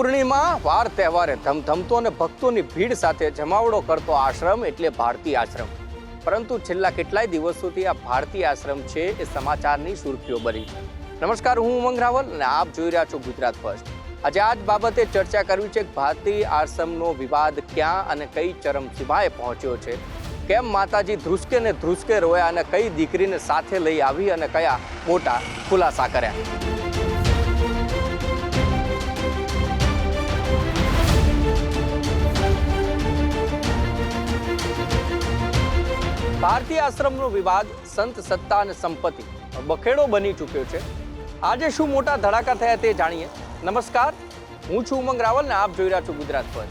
પૂર્ણિમા, વાર તહેવારે ધમધમતો અને ભક્તોની ભીડ સાથે જમાવડો કરતો આશ્રમ એટલે ભારતી આશ્રમ. પરંતુ છેલ્લા કેટલાય દિવસોથી આ ભારતી આશ્રમ છે એ સમાચારની સુર્ખીઓ બની. નમસ્કાર, હું ઉમંગ રાવલ અને આપ જોઈ રહ્યા છો ગુજરાત ફર્સ્ટ. આજે આ જ બાબતે ચર્ચા કરવી છે કે ભારતી આશ્રમનો વિવાદ ક્યાં અને કઈ ચરમસીમાએ પહોંચ્યો છે. કેમ માતાજી ધ્રુસકે ને ધ્રુસકે રોયા અને કઈ દીકરીને સાથે લઈ આવી અને કયા મોટા ખુલાસા કર્યા? ભારતીય આશ્રમનો વિવાદ, સંત સત્તા અને સંપત્તિ બખેડો બની ચૂક્યો છે. આજે શું મોટા ધડાકા થયા તે જાણીએ. નમસ્કાર, હું છું ઉમંગ રાવલ ને આપ જોઈ રહ્યા છો ગુજરાત પર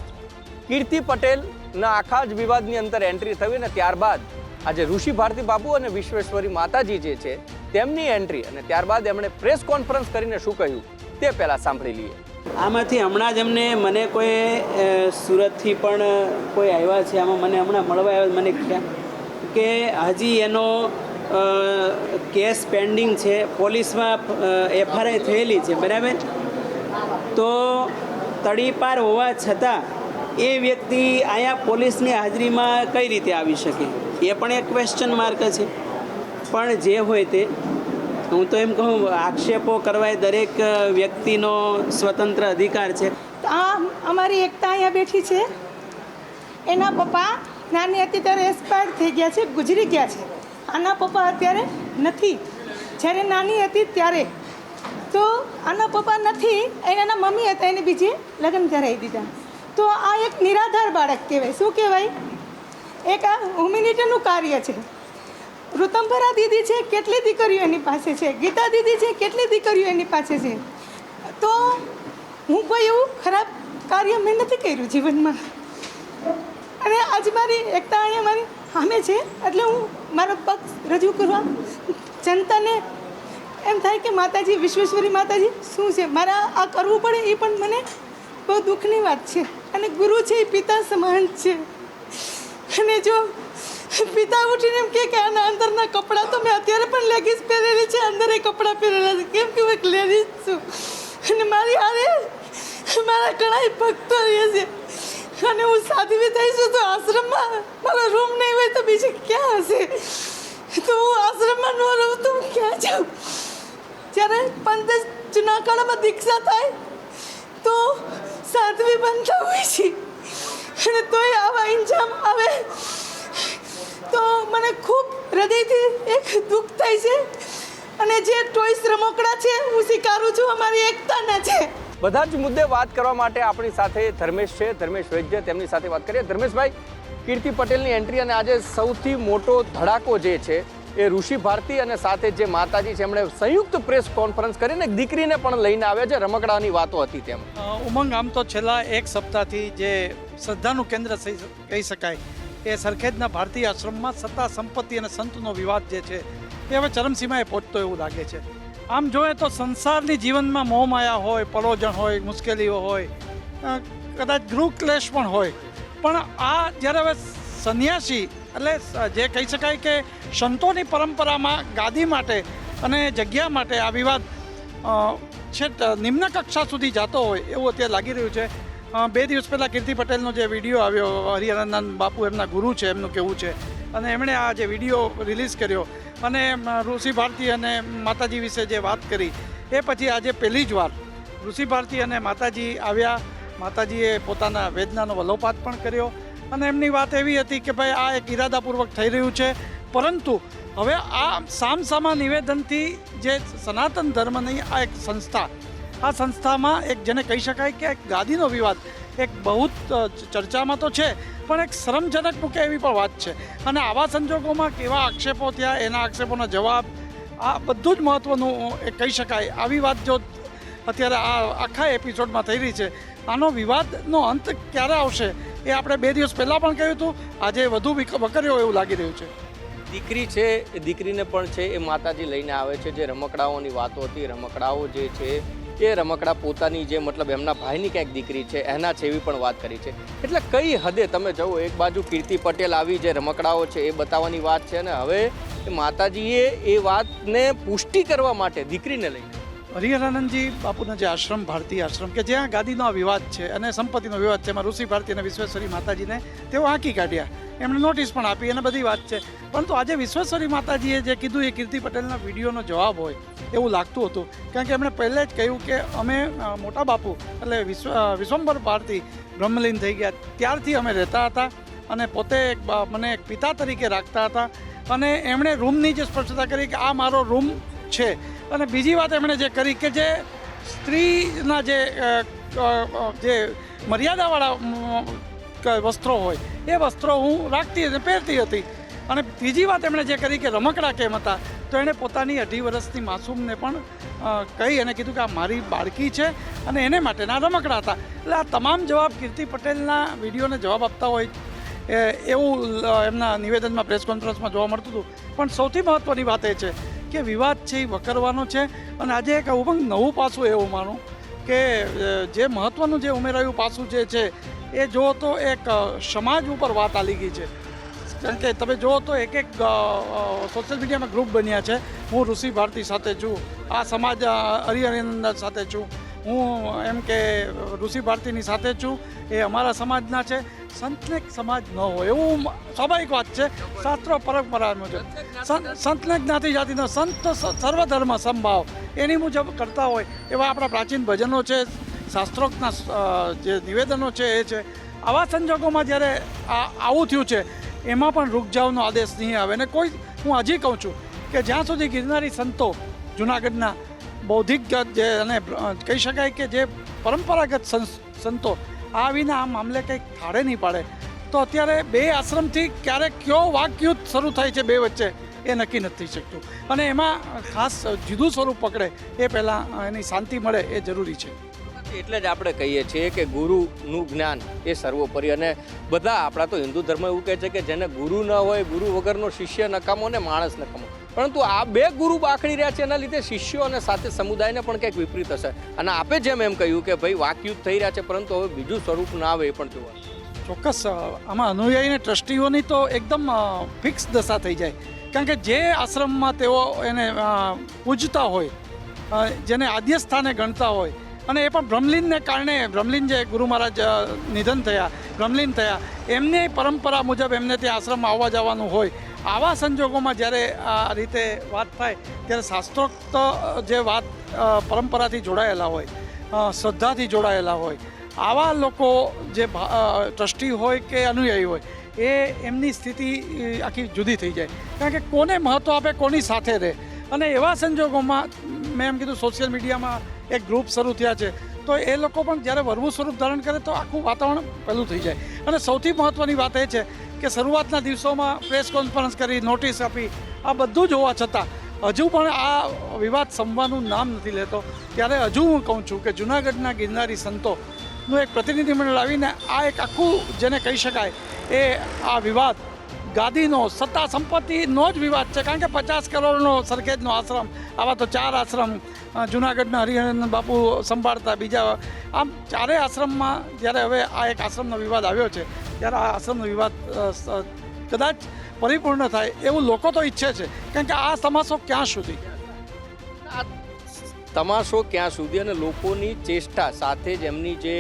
કીર્તિ પટેલના આખા જ વિવાદની અંદર એન્ટ્રી થઈ અને ત્યારબાદ આજે ઋષિ ભારતી બાપુ અને વિશ્વેશ્વરી માતાજી જે છે, તેમની એન્ટ્રી અને ત્યારબાદ એમણે પ્રેસ કોન્ફરન્સ કરીને શું કહ્યું તે પહેલા સાંભળી લઈએ. આમાંથી હમણાં જ એમને મને કોઈ સુરતથી પણ કોઈ આવ્યા છે, આમાં મને હમણાં મળવા આવ્યા મને ખ્યાલ કે હજી એનો કેસ પેન્ડિંગ છે, પોલીસમાં એફઆરઆઈ થયેલી છે, બરાબર? તો તડીપાર હોવા છતાં એ વ્યક્તિ અહીંયા પોલીસની હાજરીમાં કઈ રીતે આવી શકે? એ પણ એક ક્વેશ્ચન માર્ક છે. પણ જે હોય તે, હું તો એમ કહું, આક્ષેપો કરવા દરેક વ્યક્તિનો સ્વતંત્ર અધિકાર છે. આ અમારી એકતા અહીંયા બેઠી છે. એના પપ્પા નાની હતી ત્યારે એક્સપાયર થઈ ગયા છે, ગુજરી ગયા છે. આના પપ્પા અત્યારે નથી. જ્યારે નાની હતી ત્યારે. તો આના પપ્પા નથી એને એના મમ્મી હતા, એને બીજે લગ્ન કરાવી દીધા. તો આ એક નિરાધાર બાળક કહેવાય. શું કહેવાય? એક આ હ્યુમિનિટીનું કાર્ય છે. ઋતંભરા દીદી છે, કેટલી દીકરીઓ એની પાસે છે? ગીતા દીદી છે, કેટલી દીકરીઓ એની પાસે છે? તો હું કોઈ એવું ખરાબ કાર્ય મેં નથી કર્યું જીવનમાં. અને આજ મારી એકતા અહીંયા મારી સામે છે. એટલે હું મારો પક્ષ રજૂ કરવા જનતાને એમ થાય કે માતાજી, વિશ્વેશ્વરી માતાજી, શું છે? મારા આ કરવું પડે એ પણ મને બહુ દુઃખની વાત છે. અને ગુરુ છે એ પિતા સમાન છે. અને જો પિતા ઉઠીને એમ કે કે આના અંદરના કપડાં તો મેં અત્યારે પણ લેગીસ પહેરેલી છે, અંદર એ કપડાં પહેરેલા છે. કેમ કે હું એક લેડીઝ છું. અને મારી હારે મારા ઘણા ભક્તો રહે છે. અને હું સાધ્વી થઈશું તો આશ્રમમાં મારો રૂમ નહીં હોય તો બીજે ક્યાં હશે? તો હું આશ્રમમાં ન રહું તો હું ક્યાં જાઉં? જ્યારે પંદર જૂનાકાળામાં દીક્ષા થાય, તો સાધ્વી બનતા હોય છે. અને તોય આવા ઇન્જામ આવે. તો મને ખૂબ હૃદયથી એક દુઃખ થાય છે. અને જે ટોયસ રમકડા છે, હું સ્વીકારું છું, અમારી એકતાના છે. બધા જ મુદ્દે વાત કરવા માટે આપણી સાથે ધર્મેશ છે. ધર્મેશ વૈદ્ય, તેમની સાથે વાત કરીએ. ધર્મેશભાઈ, કીર્તિ પટેલની એન્ટ્રી અને આજે સૌથી મોટો ધડાકો જે છે એ ઋષિ ભારતી અને સાથે જે માતાજી છે, એમણે સંયુક્ત પ્રેસ કોન્ફરન્સ કરીને દીકરીને પણ લઈને આવ્યા છે. રમકડાની વાતો હતી તેમ. ઉમંગ આમ તો છેલ્લા એક સપ્તાહથી જે શ્રદ્ધાનું કેન્દ્ર કહી શકાય, એ સરખેજના ભારતીય આશ્રમમાં સત્તા, સંપત્તિ અને સંતનો વિવાદ જે છે, એ હવે ચરમસીમાએ પહોંચતો એવું લાગે છે. આમ જોઈએ તો સંસારની જીવનમાં મોહમાયા હોય, પરોજણ હોય, મુશ્કેલીઓ હોય કદાચ ગૃહ ક્લેશ પણ હોય. પણ આ જ્યારે હવે સંન્યાસી, એટલે જે કહી શકાય કે સંતોની પરંપરામાં ગાદી માટે અને જગ્યા માટે આ વિવાદ છે નિમ્ન કક્ષા સુધી જતો હોય એવું અત્યારે લાગી રહ્યું છે. બે દિવસ પહેલાં કીર્તિ પટેલનો જે વીડિયો આવ્યો હરિહરાનંદ બાપુ એમના ગુરુ છે, એમનું કહેવું છે. અને એમણે આ જે વીડિયો રિલીઝ કર્યો અને ઋષિ ભારતી અને માતાજી વિશે જે વાત કરી, એ પછી આજે પહેલી જ વાર ઋષિ ભારતી અને માતાજી આવ્યા. માતાજીએ પોતાના વેદનાનો વલોપાત પણ કર્યો અને એમની વાત એવી હતી કે ભાઈ, આ એક ઈરાદાપૂર્વક થઈ રહ્યું છે. પરંતુ હવે આ સામસામા નિવેદનથી જે સનાતન ધર્મની આ એક સંસ્થા આ સંસ્થામાં એક જેને કહી શકાય કે એક ગાદીનો વિવાદ, એક બહુ ચર્ચામાં તો છે, પણ એક શરમજનક મૂકે એવી પણ વાત છે. અને આવા સંજોગોમાં કેવા આક્ષેપો થયા, એના આક્ષેપોનો જવાબ, આ બધું જ મહત્ત્વનું એ કહી શકાય. આવી વાત જો અત્યારે આ આખા એપિસોડમાં થઈ રહી છે, આનો વિવાદનો અંત ક્યારે આવશે એ આપણે બે દિવસ પહેલાં પણ કહ્યું હતું, આજે વધુ વિક- વકર્યો એવું લાગી રહ્યું છે. દીકરી છે, એ દીકરીને પણ છે, એ માતાજી લઈને આવે છે, જે રમકડાઓની વાતો હતી, રમકડાઓ જે છે એ રમકડા પોતાની જે મતલબ એમના ભાઈની ક્યાંક દીકરી છે, એના છે એવી પણ વાત કરી છે. એટલે કઈ હદે તમે જુઓ, એક બાજુ કીર્તિ પટેલ આવી જે રમકડાઓ છે એ બતાવવાની વાત છે અને હવે માતાજીએ એ વાતને પુષ્ટિ કરવા માટે દીકરીને લઈને હરિહરાનંદજી બાપુના જે આશ્રમ, ભારતીય આશ્રમ, કે જ્યાં ગાદીનો વિવાદ છે અને સંપત્તિનો વિવાદ છે, એમાં ઋષિ ભારતી અને વિશ્વેશ્વરી માતાજીને તેઓ આંકી કાઢ્યા. એમણે નોટિસ પણ આપી અને બધી વાત છે. પરંતુ આજે વિશ્વેશ્વરી માતાજીએ જે કીધું એ કીર્તિ પટેલના વિડીયોનો જવાબ હોય. એવું લાગતું હતું. કારણ કે એમણે પહેલે જ કહ્યું કે અમે મોટા બાપુ એટલે વિશ્વ વિશ્વંભર ભારતી બ્રહ્મલીન થઈ ગયા. ત્યારથી અમે રહેતા હતા અને પોતે એક મને એક પિતા તરીકે રાખતા હતા. અને એમણે રૂમની જે સ્પષ્ટતા કરી કે આ મારો રૂમ છે. અને બીજી વાત એમણે જે કરી કે જે સ્ત્રીના જે જે મર્યાદાવાળા વસ્ત્રો હોય, એ વસ્ત્રો હું રાખતી પહેરતી હતી. અને બીજી વાત એમણે જે કરી કે રમકડા કેમ હતા? તો એણે પોતાની અઢી વર્ષની માસૂમને પણ કહી અને કીધું કે આ મારી બાળકી છે અને એને માટેના રમકડા હતા. એટલે આ તમામ જવાબ કીર્તિ પટેલના વિડીયોને જવાબ આપતા હોય એવું એમના નિવેદનમાં પ્રેસ કોન્ફરન્સમાં જોવા મળતું હતું. પણ સૌથી મહત્ત્વની વાત એ છે કે વિવાદ છે, એ વકરવાનો છે અને આજે એક ઉમંગ નવું પાસું એવું માનું કે જે મહત્ત્વનું જે ઉમેરાયું પાસું જે છે, એ જો તો એક સમાજ ઉપર વાત આલી ગઈ છે. કારણ કે તમે જુઓ તો એક એક સોશિયલ મીડિયામાં ગ્રુપ બન્યા છે. હું ઋષિ ભારતી સાથે છું. આ સમાજ અ, સાથે છું. હું એમ કે ઋષિ ભારતીની સાથે છું. એ અમારા સમાજના છે. સંતને સમાજ ન હોય એવું સ્વાભાવિક વાત છે. શાસ્ત્રો પરંપરા મુજબ. સંત- સંતને જ્ઞાતિ જાતિનો સંત સર્વધર્મ સંભાવ એની મુજબ કરતા હોય એવા આપણા પ્રાચીન ભજનો છે. શાસ્ત્રોક્તના જે નિવેદનો છે એ છે. આવા સંજોગોમાં જ્યારે આ આવું થયું છે એમાં પણ રૂકજાવનો આદેશ નહીં આવે. અને કોઈ, હું હજી કહું છું કે જ્યાં સુધી ગિરનારી સંતો જુનાગઢના બૌદ્ધિક જે અને કહી શકાય કે જે પરંપરાગત સંતો સંતો વિના આ મામલે કંઈક થાળે નહીં પાડે, તો અત્યારે બે આશ્રમથી ક્યારેક કયો વાકયુદ્ધ શરૂ થાય છે બે વચ્ચે એ નક્કી નથી શકતું. અને એમાં ખાસ જુદું સ્વરૂપ પકડે એ પહેલાં એની શાંતિ મળે એ જરૂરી છે. એટલે જ આપણે કહીએ છીએ કે ગુરુનું જ્ઞાન એ સર્વોપરી. અને બધા આપણા તો હિન્દુ ધર્મ એવું કહે છે કે જેને ગુરુ ન હોય, ગુરુ વગરનો શિષ્ય નકામો ને માણસ નકામો. પરંતુ આ બે ગુરુ બાખડી રહ્યા છે, એના લીધે શિષ્યો અને સાથે સમુદાયને પણ કંઈક વિપરીત હશે. અને આપે જેમ એમ કહ્યું કે ભાઈ વાકયુદ્ધ થઈ રહ્યા છે, પરંતુ હવે બીજું સ્વરૂપ ના આવે એ પણ જોવા. ચોક્કસ આમાં અનુયાયી અને ટ્રસ્ટીઓની તો એકદમ ફિક્સ દશા થઈ જાય. કારણ કે જે આશ્રમમાં તેઓ એને પૂજતા હોય જેને આદ્ય સ્થાને ગણતા હોય અને એ પણ બ્રહ્મલીનને કારણે બ્રહ્મલીન જે ગુરુ મહારાજ નિધન થયા, બ્રહ્મલીન થયા, એમને પરંપરા મુજબ એમને ત્યાં આશ્રમમાં આવવા જવાનું હોય. આવા સંજોગોમાં જ્યારે આ રીતે વાત થાય, ત્યારે શાસ્ત્રોક્ત જે વાત પરંપરાથી જોડાયેલા હોય શ્રદ્ધાથી જોડાયેલા હોય, આવા લોકો જે ટ્રસ્ટી હોય કે અનુયાયી હોય, એ એમની સ્થિતિ આખી જુદી થઈ જાય. કારણ કે કોને મહત્ત્વ આપે, કોની સાથે રહે? અને એવા સંજોગોમાં મેં એમ કીધું સોશિયલ મીડિયામાં એક ગ્રુપ શરૂ થયા છે. તો એ લોકો પણ જ્યારે વરવું સ્વરૂપ ધારણ કરે તો આખું વાતાવરણ પહેલું થઈ જાય. અને સૌથી મહત્ત્વની વાત એ છે કે શરૂઆતના દિવસોમાં પ્રેસ કોન્ફરન્સ કરી નોટિસ આપી. આ બધું જ હોવા છતાં હજુ પણ આ વિવાદ સંભવાનું નામ નથી લેતો. ત્યારે હજુ હું કહું છું કે જૂનાગઢના ગિરનારી સંતોનું એક પ્રતિનિધિમંડળ આવીને આ એક આખું જેને કહી શકાય એ આ વિવાદ ગાદીનો, સત્તા સંપત્તિનો જ વિવાદ છે, કારણ કે પચાસ કરોડનો સરખેજનો આશ્રમ, આવા તો ચાર આશ્રમ જુનાગઢના હરિહરન બાપુ સંભાળતા બીજા, આમ ચારેય આશ્રમમાં જ્યારે હવે આ એક આશ્રમનો વિવાદ આવ્યો છે, ત્યારે આ આશ્રમનો વિવાદ કદાચ પરિપૂર્ણ થાય એવું લોકો તો ઈચ્છે છે કારણ કે આ તમાશો ક્યાં સુધી? આ તમાશો ક્યાં સુધી અને લોકોની ચેષ્ટા સાથે જ એમની જે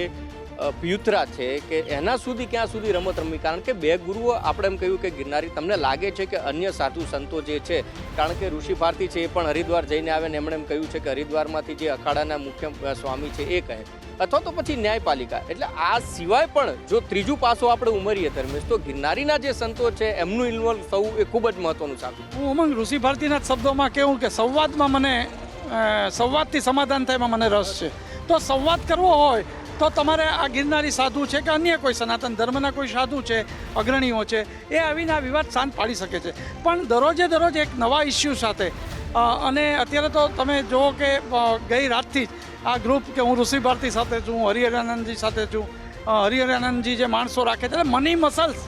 પ્યુતરા છે કે એના સુધી ક્યાં સુધી રમત રમવી? કારણ કે બે ગુરુઓ આપણે એમ કહ્યું કે ગિરનારી તમને લાગે છે કે અન્ય સાધુ સંતો જે છે, કારણ કે ઋષિ ભારતી છે એ પણ હરિદ્વાર જઈને આવે ને એમણે એમ કહ્યું છે કે હરિદ્વારમાંથી જે અખાડાના મુખ્ય સ્વામી છે એ કહે. અથવા તો પછી ન્યાયપાલિકા. એટલે આ સિવાય પણ જો ત્રીજું પાસું આપણે ઉમરીએ ધર્મેશ, તો ગિરનારીના જે સંતો છે એમનું ઇન્વોલ્વ થવું એ ખૂબ જ મહત્વનું સાધુ હું ઉમંગ ઋષિ ભારતીના શબ્દોમાં કહેવું કે સંવાદમાં મને સંવાદથી સમાધાન થાય એમાં મને રસ છે. તો સંવાદ કરવો હોય તો તમારે આ ગિરનારી સાધુ છે કે અન્ય કોઈ સનાતન ધર્મના કોઈ સાધુ છે, અગ્રણીઓ છે, એ આવીને આ વિવાદ શાંત પાડી શકે છે. પણ દરરોજે દરરોજ એક નવા ઇસ્યુ સાથે અને અત્યારે તો તમે જુઓ કે ગઈ રાતથી જ આ ગ્રુપ કે હું ઋષિ ભારતી સાથે છું હરિહરાનંદજી સાથે છું હરિહરાનંદજી જે માણસો રાખે છે મની મસલ્સ,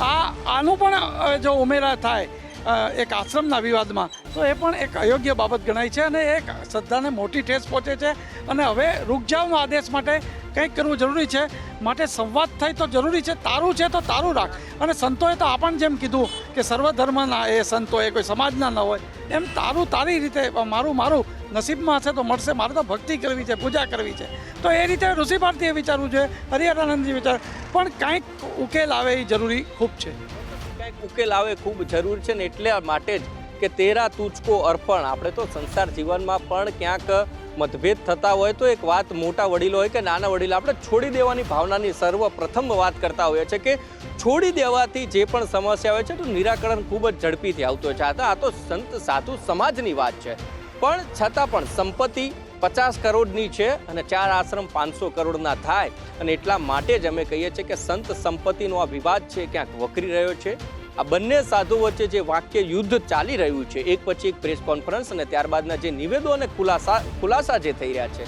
આ, આનું પણ જો ઉમેરા થાય એક આશ્રમના વિવાદમાં. તો એ પણ એક અયોગ્ય બાબત ગણાય છે અને એક શ્રદ્ધાને મોટી ઠેસ પહોંચે છે અને હવે રૂકજાવનો આદેશ માટે કંઈક કરવું જરૂરી છે. માટે સંવાદ થાય તો જરૂરી છે. તારું છે તો તારું રાખ. અને સંતોએ તો આપણને જેમ કીધું કે સર્વધર્મના એ સંતો એ કોઈ સમાજના ન હોય. એમ તારું તારી રીતે મારું મારું નસીબમાં હશે તો મળશે. મારે તો ભક્તિ કરવી છે, પૂજા કરવી છે. તો એ રીતે ઋષિ ભારતીએ વિચારવું જોઈએ, હરિહરાનંદજી વિચાર પણ કાંઈક ઉકેલ આવે એ જરૂરી ખૂબ છે. ઉકેલ આવે ખૂબ જરૂર છે ને એટલે માટે જ કે તેરા તુચકો અર્પણ. આપણે તો સંસાર જીવનમાં પણ ક્યાંક મતભેદ થતા હોય તો એક વાત મોટા વડીલો હોય કે નાના વડીલો આપણે છોડી દેવાની ભાવનાની સર્વપ્રથમ વાત કરતા હોઈએ છે કે છોડી દેવાથી જે પણ સમસ્યા હોય છે તો નિરાકરણ ખૂબ જ ઝડપીથી આવતું હોય છે. આ તો આ તો સંત સાધુ સમાજની વાત છે. પણ છતાં પણ સંપત્તિ પચાસ કરોડની છે અને ચાર આશ્રમ પાંચસો કરોડના થાય. અને એટલા માટે જ અમે કહીએ છીએ કે સંત સંપત્તિનો આ વિવાદ છે ક્યાંક વકરી રહ્યો છે. આ બંને સાધુ વચ્ચે જે વાક્ય યુદ્ધ ચાલી રહ્યું છે, એક પછી એક પ્રેસ કોન્ફરન્સ અને ત્યારબાદના જે નિવેદો અને ખુલાસા ખુલાસા જે થઈ રહ્યા છે,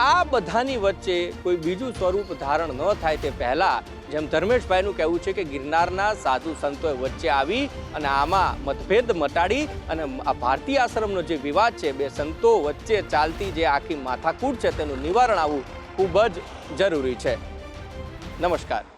આ બધાની વચ્ચે કોઈ બીજું સ્વરૂપ ધારણ ન થાય તે પહેલાં જેમ ધર્મેશભાઈનું કહેવું છે કે ગિરનારના સાધુ સંતોએ વચ્ચે આવી અને આમાં મતભેદ મટાડી અને આ ભારતીય આશ્રમનો જે વિવાદ છે, બે સંતો વચ્ચે ચાલતી જે આખી માથાકૂટ છે તેનું નિવારણ આવવું ખૂબ જ જરૂરી છે. નમસ્કાર.